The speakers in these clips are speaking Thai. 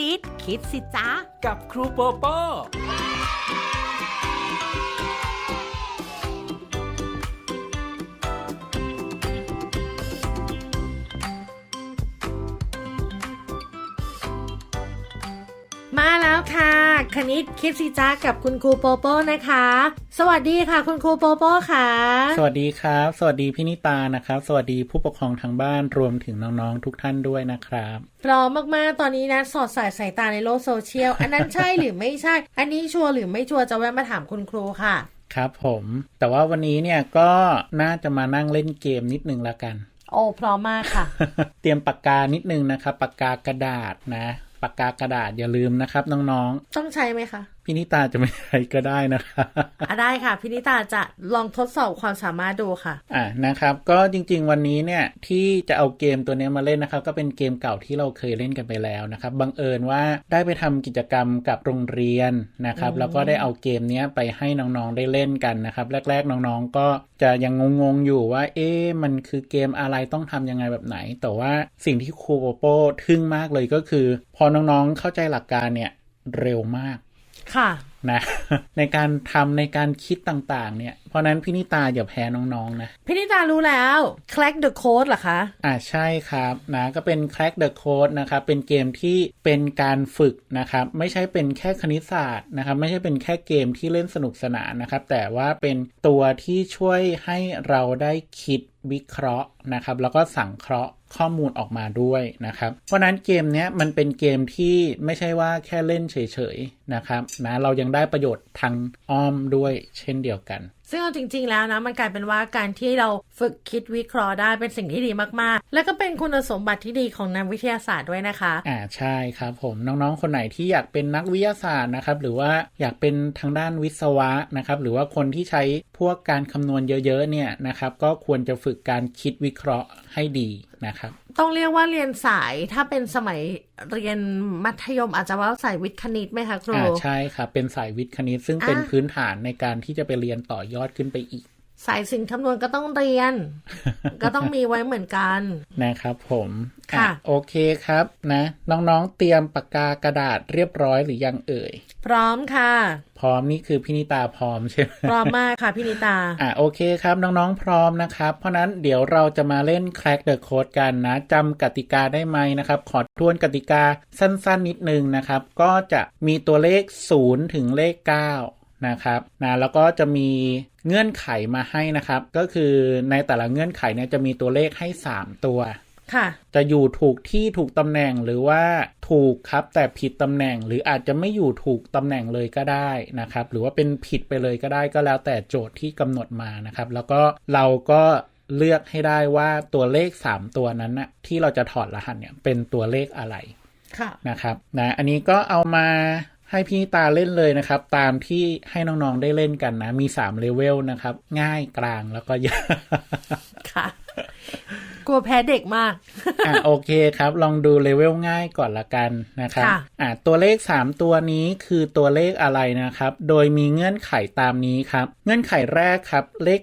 ณิต คิดสิจ๊ะ กับครูโปโป้มาแล้วค่ะ คณิตคิดสิจ้ากับคุณครูโปโป้นะคะ สวัสดีค่ะ คุณครูโปโป้ค่ะ สวัสดีครับ สวัสดีพี่นิตานะครับ สวัสดีผู้ปกครองทางบ้านรวมถึงน้องๆทุกท่านด้วยนะครับพร้อมมากๆ ตอนนี้นะสอดสายสายตาในโลกโซเชียล อันนั้นใช่หรือไม่ใช่ อันนี้ชัวร์หรือไม่ชัวร์จะแวะมาถามคุณครูค่ะ ครับผม แต่ว่าวันนี้เนี่ยก็น่าจะมานั่งเล่นเกมนิดนึงละกัน โอ้พร้อมมากค่ะ เตรียมปากกานิดนึงนะครับปากกากระดาษนะ ปากกากระดาษอย่าลืมนะครับน้องๆ ต้องใช้ไหมคะ พี่นิตาจะไม่ใช้ก็ได้นะครับอะได้ค่ะพินิตาจะลองทดสอบความสามารถดูค่ะ อะนะครับ ก็จริง ๆ วันนี้เนี่ยที่จะเอาเกมตัวเนี้ยมาเล่นนะครับ ก็เป็นเกมเก่าที่เราเคยเล่นกันไปแล้วนะครับบังเอิญว่าได้ไปทำกิจกรรมกับโรงเรียนนะครับ แล้วก็ได้เอาเกมเนี้ยไปให้น้องๆได้เล่นกันนะครับแรก ๆ น้องๆก็จะยังงงๆอยู่ว่า เอ๊ะมันคือเกมอะไรต้องทำยังไงแบบไหน แต่ว่าสิ่งที่ครูโปโป้ทึ่งมากเลยก็คือ พอน้องๆเข้าใจหลักการเนี่ยเร็วมาก ค่ะนะในการทำในการคิดต่างๆ เนี่ย เพราะฉะนั้นพี่นิตาอย่าแพ้น้องๆนะพินิตารู้แล้ว crack the code เหรอคะอ่าใช่ครับนะก็เป็น Crack the Code นะครับเป็นเกมที่เป็นการฝึกนะครับไม่ใช่เป็นแค่คณิตศาสตร์นะครับไม่ใช่เป็นแค่เกมที่เล่นสนุกสนานนะครับแต่ว่าเป็นตัวที่ช่วยให้เราได้คิดวิเคราะห์นะครับแล้วก็สังเคราะห์ ข้อมูลออกมาด้วยนะครับ เพราะนั้นเกมนี้มันเป็นเกมที่ไม่ใช่ว่าแค่เล่นเฉยๆนะครับนะเรายังได้ประโยชน์ทางอ้อมด้วยเช่นเดียวกัน ซึ่งเอาจริง ๆ แล้วนะมันกลายเป็นว่าการที่เราฝึกคิดวิเคราะห์ได้เป็นสิ่งที่ดีมากๆ แล้วก็เป็นคุณสมบัติที่ดีของนักวิทยาศาสตร์ด้วยนะคะ อ่าใช่ครับผมน้องๆ คนไหนที่อยากเป็นนักวิทยาศาสตร์นะครับหรือว่าอยากเป็นทางด้านวิศวะนะครับหรือว่าคนที่ใช้พวกการคำนวณเยอะๆเนี่ยนะครับก็ควรจะฝึกการคิดวิเคราะห์ให้ดีนะครับ ต้องเรียกว่าเรียนสายถ้าเป็นสมัยเรียนมัธยมอาจจะว่าสายวิทย์คณิตไหมคะครูอ่าใช่ครับเป็นสายวิทย์คณิตซึ่งเป็นอะพื้นฐานในการที่จะไปเรียนต่อยอดขึ้นไปอีก สายสินคำนวณก็ต้องเรียน ก็ต้องมีไว้เหมือนกันนะครับผมค่ะอ่โอเคครับนะ น้องๆเตรียมปากกากระดาษเรียบร้อยหรือยังเอ่ย พร้อมค่ะ พร้อมนี่คือพินิตาพร้อมใช่ไหมพร้อมมากค่ะพี่นิตาอะโอเคครับน้องๆพร้อมนะครับ เพราะนั้นเดี๋ยวเราจะมาเล่น Crack the Code กันนะจำกติกาได้ไหมนะครับ ขอทวนกติกาสั้นๆนิดนึงนะครับ ก็จะมีตัวเลข 0 ถึงเลข 9นะครับนะแล้วก็จะมี เงื่อนไขมาให้นะครับ ก็คือในแต่ละเงื่อนไขเนี่ยจะมีตัวเลขให้ 3 ตัวค่ะจะอยู่ถูกที่ถูกตำแหน่งหรือว่าถูกครับแต่ผิดตำแหน่งหรืออาจจะไม่อยู่ถูกตำแหน่งเลยก็ได้นะครับ หรือว่าเป็นผิดไปเลยก็ได้ก็แล้วแต่โจทย์ที่กำหนดมานะครับ แล้วก็เราก็เลือกให้ได้ว่าตัวเลข 3 ตัวนั้นนะที่เราจะถอดรหัสเนี่ยเป็นตัวเลขอะไรค่ะนะครับนะอันนี้ก็เอามา ให้พี่ตาเล่นเลยนะครับ ตามที่ให้น้องๆได้เล่นกันนะ มี3เลเวลนะครับ ง่ายกลางแล้วก็ยากค่ะกลัวแพ้เด็กมาก อะโอเคครับ ลองดูเลเวลง่ายก่อนละกันนะครับค่ะอะตัวเลข 3 ตัวนี้คือตัวเลขอะไรนะครับ โดยมีเงื่อนไขตามนี้ครับ เงื่อนไขแรกครับ เลข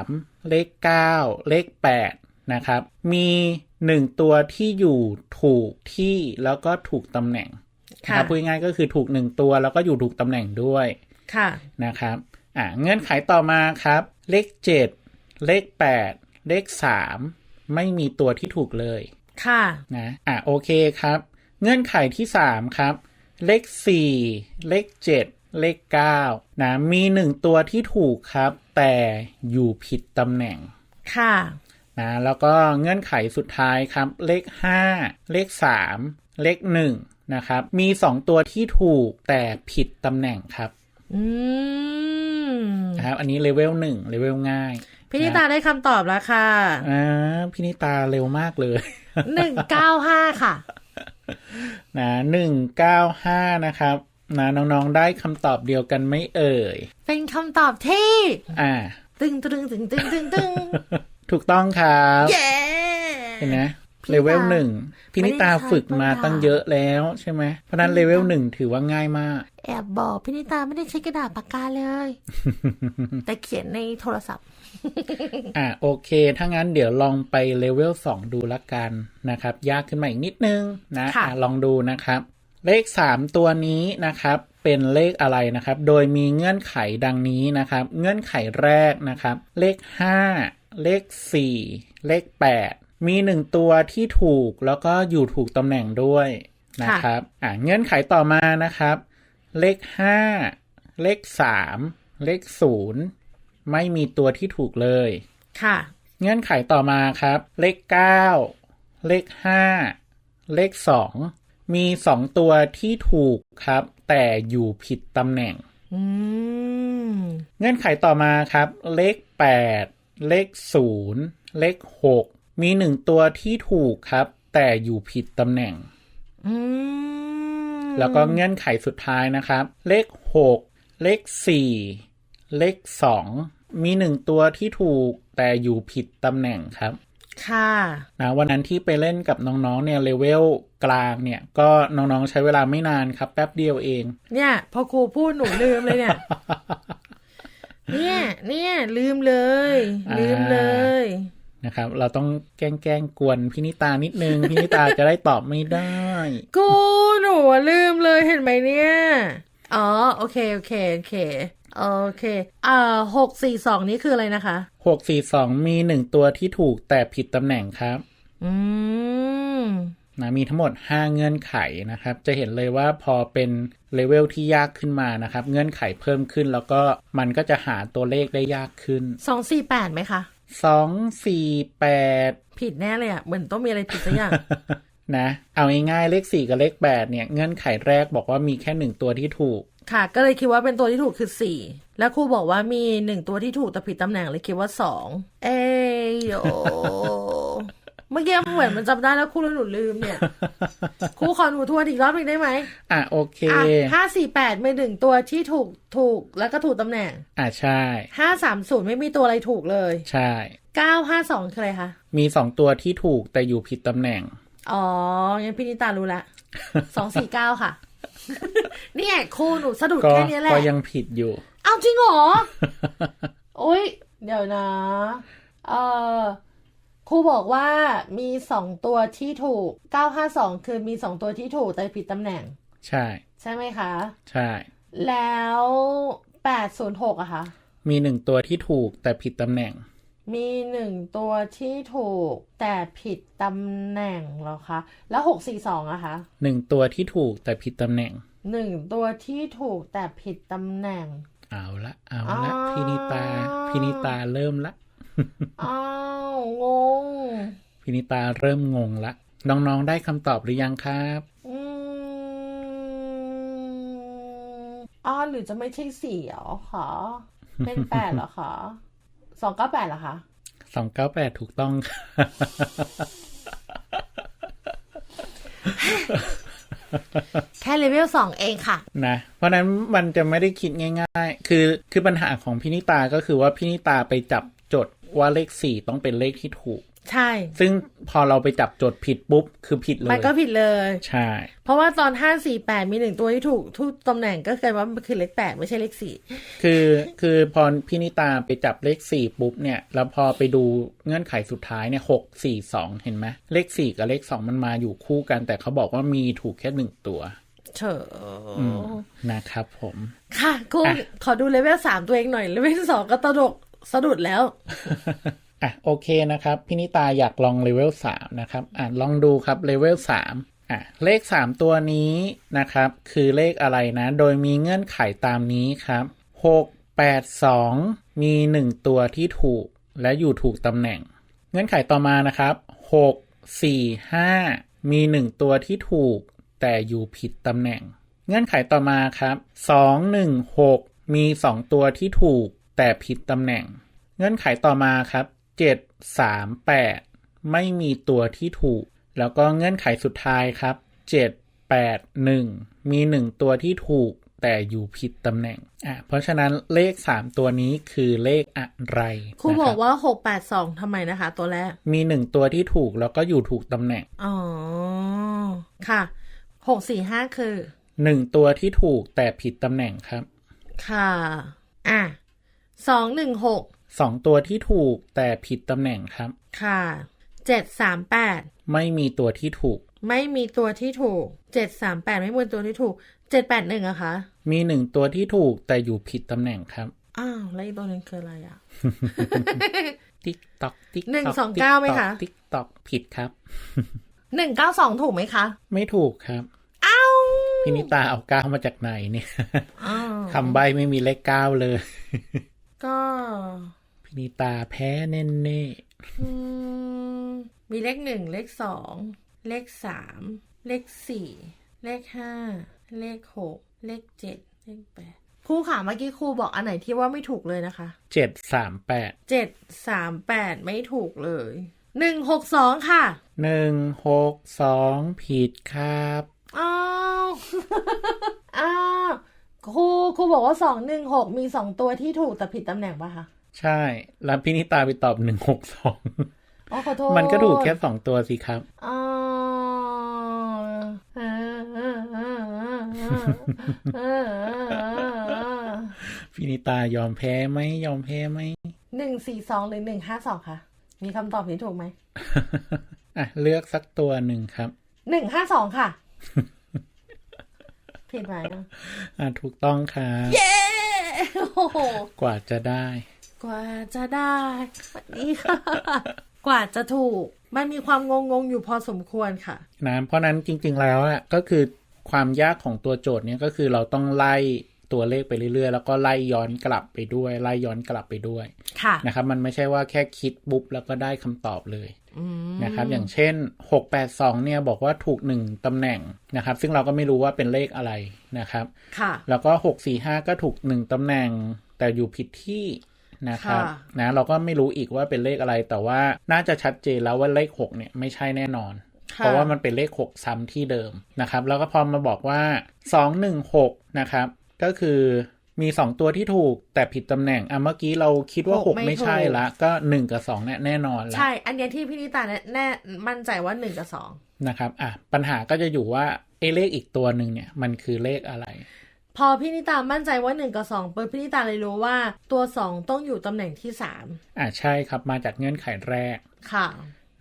3 เลข 9 เลข 8 นะครับ มี 1 ตัวที่อยู่ถูกที่แล้วก็ถูกตำแหน่งค่ะ นะครับพูดง่ายๆก็คือถูก1ตัวแล้วก็อยู่ถูกตำแหน่งด้วยค่ะนะครับอ่าเงื่อนไขต่อมาครับ เลข7เลข8เลข3ไม่มีตัวที่ถูกเลย ค่ะนะอ่าโอเคครับ เงื่อนไขที่3ครับ เลข4เลข7เลข9นะมี1ตัวที่ถูกครับ แต่อยู่ผิดตำแหน่งค่ะนะแล้วก็เงื่อนไขสุดท้ายครับ เลข5เลข3เลข1นะครับ มี2ตัวที่ถูกแต่ผิดตำแหน่งครับอืมนะครับ อันนี้เลเวลหนึ่งเลเวลง่ายพี่นิตาได้คำตอบแล้วค่ะอ่าพี่นิตาเร็วมากเลยหนึ่งเก้าห้าค่ะ นะหนึ่งเก้าห้านะครับนะน้องๆได้คำตอบเดียวกันไหม่เอ่ย เป็นคำตอบที่ อ่า ตึงตึงตึงตึงตึงตึงถูกต้องครับ เย้เห็นไหมพี่ เลเวลตาหนึ่งพี่นิตาไม่ได้ใช้ฝึกมาตัวอย่างตั้งเยอะแล้วใช่ไหมเพราะฉะนั้นเลเวลหนึ่งถือว่าง่ายมาก แอบบอกพี่นิตาไม่ได้ใช้กระดาษปากกาเลย แต่เขียนในโทรศัพท์ อ่าโอเค ถ้างั้นเดี๋ยวลองไปเลเวล2ดูละกันนะครับ ยากขึ้นมาอีกนิดนึงนะค่ะอะลองดูนะครับ เลข3ตัวนี้นะครับเป็นเลขอะไรนะครับ โดยมีเงื่อนไขดังนี้นะครับ เงื่อนไขแรกนะครับ เลข 5 เลข 4 เลข 8 มี1ตัวที่ถูกแล้วก็อยู่ถูกตำแหน่งด้วยนะครับอ่าเงื่อนไขต่อมานะครับ เลข5เลข3เลข0ไม่มีตัวที่ถูกเลย ค่ะ เงื่อนไขต่อมาครับ เลข9เลข5เลข2มี2ตัวที่ถูกครับ แต่อยู่ผิดตำแหน่งอืมเงื่อนไขต่อมาครับ เลข8เลข0เลข6 มี1ตัวที่ถูกครับ แต่อยู่ผิดตำแหน่งอืมแล้วก็เงื่อนไขสุดท้ายนะครับ เลข6เลข4เลข2มี1ตัวที่ถูกแต่อยู่ผิดตำแหน่งครับ ค่ะนะวันนั้นที่ไปเล่นกับน้องๆ เนี่ยเลเวลกลางเนี่ย ก็น้องๆ ใช้เวลาไม่นานครับ แป๊บเดียวเอง เนี่ย พอครูพูดหนูลืมเลยเนี่ย เนี่ย เนี่ย ลืมเลยอ่าลืมเลย นะครับ เราต้องแกล้งแกล้งกวนพินิตานิดนึงพินิตาจะได้ตอบไม่ได้ กูหนูอะลืมเลยเห็นไหมเนี่ย อ๋อ โอเค โอเค โอเค โอเค อ่าหกสี่สองนี้คืออะไรนะคะ6 4 2มี1ตัวที่ถูกแต่ผิดตำแหน่งครับ อืมนะมีทั้งหมด 5 เงื่อนไขนะครับ จะเห็นเลยว่าพอเป็นเลเวลที่ยากขึ้นมานะครับ เงื่อนไขเพิ่มขึ้นแล้วก็มันก็จะหาตัวเลขได้ยากขึ้น สองสี่แปดไหมคะ2 4 8ผิดแน่เลยอะเหมือนต้องมีอะไรผิดสักอย่างนะ เอาง่ายๆเลข4กับเลข8เนี่ย เงื่อนไขแรกบอกว่ามีแค่1ตัวที่ถูก ค่ะ ก็เลยคิดว่าเป็นตัวที่ถูกคือสี่แล้วครูบอกว่ามีหนึ่งตัวที่ถูกแต่ผิดตำแหน่งเลยคิดว่าสองเอยโย เมื่อกี้เหมือนมันจำได้แล้วครูแล้วหนูลืมเนี่ยครูขอหนูทวนอีกรอบหนึ่งได้ไหมอะโอเคอะห้าสี่แปดมีหนึ่งตัวที่ถูกถูกแล้วก็ถูกตำแหน่ง อะใช่ห้าสามศูนย์ไม่มีตัวอะไรถูกเลย ใช่เก้าห้าสองคืออะไรคะ มี2ตัวที่ถูกแต่อยู่ผิดตำแหน่ง อ๋องั้นพี่นิตารู้ละสองสี่เก้าค่ะ เนี่ยครูหนูสะดุดก็แค่นี้แหละ ก็ยังผิดอยู่ เอาจริงเหรอ โอ๊ย เดี๋ยวนะ เออ ครูบอกว่ามีสองตัวที่ถูก 952 คือมีสองตัวที่ถูกแต่ผิดตำแหน่ง ใช่ ใช่ไหมคะ ใช่ แล้ว 806อะคะ มีหนึ่งตัวที่ถูกแต่ผิดตำแหน่ง มีหนึ่งตัวที่ถูกแต่ผิดตำแหน่งเหรอคะ แล้ว642อะคะหนึ่งตัวที่ถูกแต่ผิดตำแหน่งหนึ่งตัวที่ถูกแต่ผิดตำแหน่ง เอาละ เอาละอ๋อพินิตาพินิตาเริ่มละ อ้าวงง พินิตาเริ่มงงละ น้อง ๆ ได้คำตอบหรือยังครับ อืมอ้าวหรือจะไม่ใช่สี่เหรอคะเป็นแปดเหรอคะสองเก้าแปดเหรอคะสองเก้าแปดถูกต้องค่ะแค่เลเวลสองเองค่ะ นะ เพราะฉะนั้นมันจะไม่ได้คิดง่าย ๆ คือคือปัญหาของพินิตาก็คือว่าพินิตาไปจับจด ว่าเลขสี่ต้องเป็นเลขที่ถูก ใช่ ซึ่งพอเราไปจับจดผิดปุ๊บ คือผิดเลย มันก็ผิดเลย ใช่ เพราะว่าตอนห้าสี่แปดมีหนึ่งตัวที่ถูกทุกตำแหน่งก็เกิดว่ามันคือเลขแปดไม่ใช่เลขสี่คือคือพอพินิตาไปจับเลขสี่ปุ๊บเนี่ย แล้วพอไปดูเงื่อนไขสุดท้ายเนี่ยหกสี่สองเห็นไหมเลขสี่กับเลขสองมันมาอยู่คู่กัน แต่เขาบอกว่ามีถูกแค่หนึ่งตัวเฉออืมนะครับผม ค่ะคุณอะขอดูเลเวลสามตัวเองหน่อยเลเวลสองก็ตลก สะดุดแล้ว อะโอเคนะครับพินิตาอยากลองเลเวลสามนะครับ อะลองดูครับเลเวลสามอะเลขสามตัวนี้นะครับ คือเลขอะไรนะ โดยมีเงื่อนไขตามนี้ครับหกแปดสองมีหนึ่งตัวที่ถูกและอยู่ถูกตำแหน่ง เงื่อนไขต่อมานะครับหกสี่ห้ามีหนึ่งตัวที่ถูก แต่อยู่ผิดตำแหน่ง เงื่อนไขต่อมาครับสองหนึ่งหกมีสองตัวที่ถูก แต่ผิดตำแหน่ง เงื่อนไขต่อมาครับเจ็ดสามแปดไม่มีตัวที่ถูก แล้วก็เงื่อนไขสุดท้ายครับเจ็ดแปดหนึ่งมีหนึ่งตัวที่ถูก แต่อยู่ผิดตำแหน่งอะเพราะฉะนั้นเลขสามตัวนี้คือเลขอะไรครูนะบรัอกว่าหกแปดสองทำไมนะคะ ตัวแรก มีหนึ่งตัวที่ถูกแล้วก็อยู่ถูกตำแหน่ง อ๋อ ค่ะหกสี่ห้าคือหนึ่งตัวที่ถูกแต่ผิดตำแหน่งครับ ค่ะ อะ สองหนึ่งหกสองตัวที่ถูกแต่ผิดตำแหน่งครับ ค่ะเจ็ดสามแปดไม่มีตัวที่ถูก ไม่มีตัวที่ถูกเจ็ดสามแปดไม่มีตัวที่ถูกเจ็ดแปดหนึ่งอะคะ มีหนึ่งตัวที่ถูกแต่อยู่ผิดตำแหน่งครับ อ้าว แล้วอีกตัวหนึงคืออะไรอะ ติ๊กตอกติ๊กหนึ่งสองเก้าไหมคะ ติ๊กตอกผิดครับ หนึ่งเก้าสองถูกไหมคะ ไม่ถูกครับ อ้าวพินิตาเอาเก้ามาจากไหนเนี่ยอ้าวคำใบไม่มีเลขเก้าเลย ก็พินิตาแพ้แน่แน่อืมมีเลขหนึ่งเลขสองเลขสามเลขสี่เลขห้าเลขหกเลขเจ็ดเลขแปดครูค่ะเมื่อกี้ครูบอกอันไหนที่ว่าไม่ถูกเลยนะคะเจ็ดสามแปดเจ็ดสามแปดไม่ถูกเลยหนึ่งหกสองค่ะหนึ่งหกสองผิดครับอ้าวอ้าว ครูครูบอกว่าสองหนึ่งหกมีสองตัวที่ถูกแต่ผิดตำแหน่งปะคะใช่ แล้วพินิตาไปตอบหนึ่งหกสองอ๋อขอโทษมันก็ถูกแค่สองตัวสิครับอ๋ออ่าอ่าอ่าอ่าอ่าอ่าพินิตายอมแพ้ไหมยอมแพ้ไหมหนึ่งสี่สองหรือหนึ่งห้าสองคะมีคำตอบที่ถูกไหมอะ เลือกสักตัวหนึ่งครับหนึ่งห้าสองค่ะ ผิดไหมอะอะถูกต้องครับเย้โอ้โหกว่าจะได้ กว่าจะได้สวัสดีค่ะ กว่าจะถูก มันมีความงงงๆอยู่พอสมควรค่ะนะเพราะนั้นจริง ๆ แล้วอะก็คือความยากของตัวโจทย์เนี่ยก็คือเราต้องไล่ ตัวเลขไปเรื่อยๆ แล้วก็ไล่ย้อนกลับไปด้วย ไล่ย้อนกลับไปด้วยค่ะนะครับ มันไม่ใช่ว่าแค่คิดปุ๊บแล้วก็ได้คำตอบเลยอืมนะครับ อย่างเช่น 682 เนี่ยบอกว่าถูก 1ตำแหน่งนะครับ ซึ่งเราก็ไม่รู้ว่าเป็นเลขอะไรนะครับค่ะแล้วก็ 645 ก็ถูก 1ตำแหน่ง แต่อยู่ผิดที่นะครับค่ะนะเราก็ไม่รู้อีกว่าเป็นเลขอะไรแต่ว่าน่าจะชัดเจนแล้วว่าเลข 6 เนี่ยไม่ใช่แน่นอนค่ะเพราะว่ามันเป็นเลข 6 ซ้ำที่เดิมนะครับ แล้วก็พอมาบอกว่า 216 นะครับ ก็คือมี2ตัวที่ถูกแต่ผิดตำแหน่ง อะเมื่อกี้เราคิดว่าหกไม่6ไม่ใช่ถูกละ ก็1กับ2เนี่ยแน่นอนละใช่ อันเนี้ยที่พี่นิตาแน่แน่มั่นใจว่าหนึ่งกับสองนะครับ อะ ปัญหาก็จะอยู่ว่าไอ้เลขอีกตัวหนึ่งเนี่ย มันคือเลขอะไร พอพี่นิตามั่นใจว่าหนึ่งกับสองปุ๊บพี่นิตาเลยรู้ว่าตัวสองต้องอยู่ตำแหน่งที่สามอะใช่ครับมาจากเงื่อนไขแรกค่ะ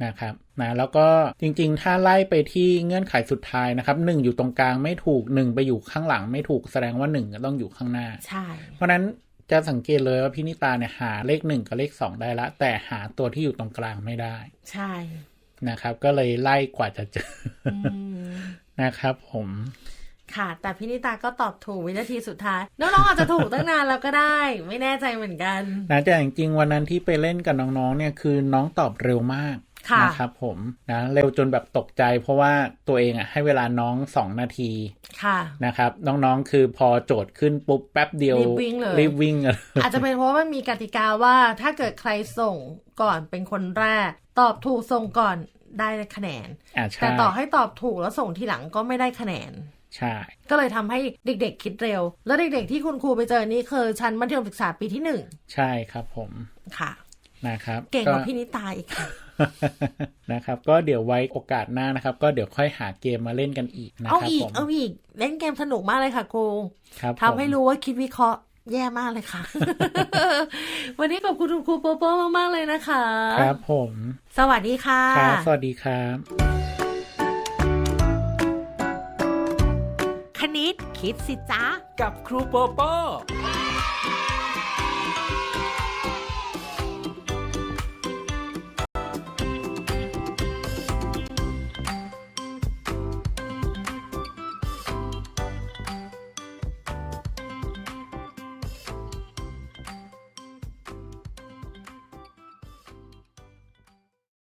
นะครับนะแล้วก็จริงๆ ถ้าไล่ไปที่เงื่อนไขสุดท้ายนะครับหนึ่งอยู่ตรงกลางไม่ถูกหนึ่งไปอยู่ข้างหลังไม่ถูกแสดงว่าหนึ่งต้องอยู่ข้างหน้าใช่เพราะฉะนั้นจะสังเกตเลยว่าพินิตาเนี่ยหาเลขหนึ่งกับเลขสองได้ละ แต่หาตัวที่อยู่ตรงกลางไม่ได้ ใช่นะครับ ก็เลยไล่กว่าจะเจออืมนะครับ ผมค่ะ แต่พี่นิตาก็ตอบถูกวินาทีสุดท้ายน้องๆอาจจะถูกตั้งนานแล้วก็ได้ ไม่แน่ใจเหมือนกันนะแต่จริงๆวันนั้นที่ไปเล่นกับน้องๆเนี่ยคือน้องตอบเร็วมากค่ะนะครับผมนะเร็วจนแบบตกใจ เพราะว่าตัวเองอะให้เวลาน้องสองนาทีค่ะนะครับ น้องๆคือพอโจทย์ขึ้นปุ๊บแป๊บเดียวรีบวิ่งเลยรีบวิ่งเลยอาจจะเป็นเพราะว่ามันมีกติกาว่าถ้าเกิดใครส่งก่อนเป็นคนแรก ตอบถูกส่งก่อนได้คะแนนอ่าใช่แต่ต่อให้ตอบถูกแล้วส่งทีหลังก็ไม่ได้คะแนนใช่ ก็เลยทำให้เด็กๆคิดเร็ว แล้วเด็กๆที่คุณครูไปเจอนี่คือชั้นมัธยมศึกษาปีที่หนึ่ง ใช่ครับผม ค่ะ นะครับ เก่งกว่าพี่นิตาอีกค่ะนะครับ ก็เดี๋ยวไว้โอกาสหน้านะครับ ก็เดี๋ยวค่อยหาเกมมาเล่นกันอีกนะเอาครับอีกผมเอาอีกเล่นเกมสนุกมากเลยค่ะครูครับทำให้รู้ว่าคิดวิเคราะห์แย่มากเลยค่ะ วันนี้ขอบคุณคุณครูโปโป้มากๆเลยนะคะ ครับผม สวัสดีค่ะครับสวัสดีครับ คณิตคิดสิจ๊ะกับครูโปโป้